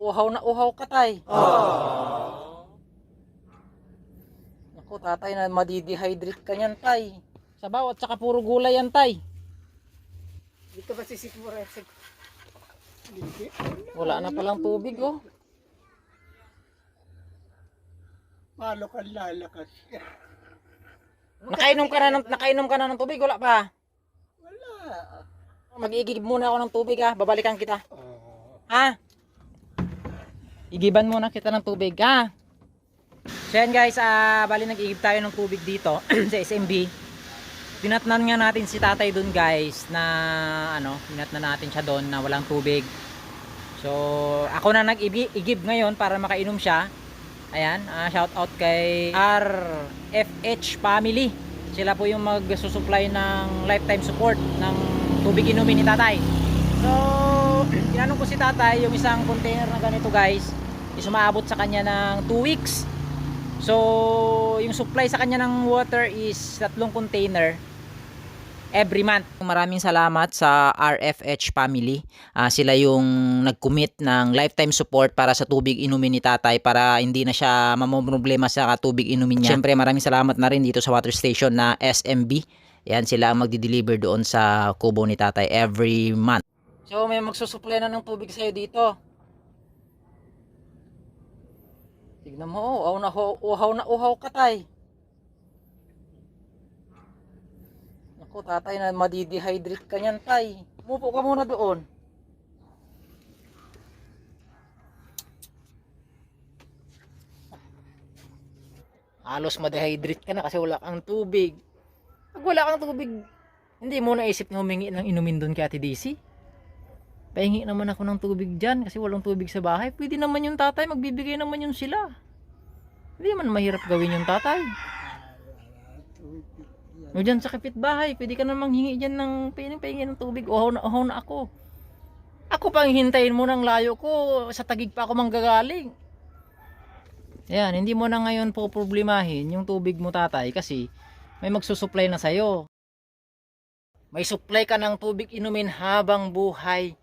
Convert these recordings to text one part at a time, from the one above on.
Uhaw na uhaw ka, tay. Naku, tatay, na madidehydrate ka niyan, tay. Sabaw at saka puro gulay yan, tay. Dito ba sisikmura sa... Hindi. Wala na palang tubig, oh. Malo ka lalakas. Nakainom ka na ng, nakainom ka na ng tubig, wala pa. Wala. Mag-iigib muna ako ng tubig, ha. Babalikan kita. Oh. Ha? Igiban muna kita ng tubig, ha? So yan guys, ah, bali nag-iigib tayo ng tubig dito sa SMB. Tinatnan nga natin si tatay dun guys na ano, tinatnan natin siya doon na walang tubig. So, ako na nag-igib ngayon para makainom siya. Ayan, ah, shout out kay RFH family. Sila po yung magsusupply ng lifetime support ng tubig inumin ni tatay. So, tinanong ko si tatay yung isang container na ganito guys, is umaabot sa kanya ng 2 weeks. So, yung supply sa kanya ng water is tatlong container every month. Maraming salamat sa RFH family. Ah, sila yung nag-commit ng lifetime support para sa tubig inumin ni tatay para hindi na siya mamomroblema sa tubig inumin niya. Siyempre, maraming salamat na rin dito sa water station na SMB. Yan, sila ang magdi-deliver doon sa kubo ni tatay every month. So, may magsusupply na ng tubig sa'yo dito. Tignan mo, oh, uhaw na, uhaw na uhaw ka, tay. Ako, tatay, na madidehydrate ka niyan, tay. Umupo ka muna doon. Halos ma-dehydrate ka na kasi wala kang tubig. Pag wala kang tubig, hindi mo naisip na humingi ng inumin doon kay Ate Daisy? Pahingi naman ako ng tubig dyan kasi walang tubig sa bahay. Pwede naman yung tatay, magbibigay naman yun sila. Hindi man mahirap gawin yung tatay. O dyan sa kapitbahay, pwede ka namang hingi dyan ng pahingi, pahingi ng tubig. Uhaw na uhaw na ako. Ako pang hintayin mo ng layo ko, sa tagig pa ako manggagaling. Yan, hindi mo na ngayon po problemahin yung tubig mo tatay kasi may magsusupply na sa'yo. May supply ka ng tubig inumin habang buhay.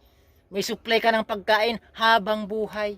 May supply ka ng pagkain habang buhay.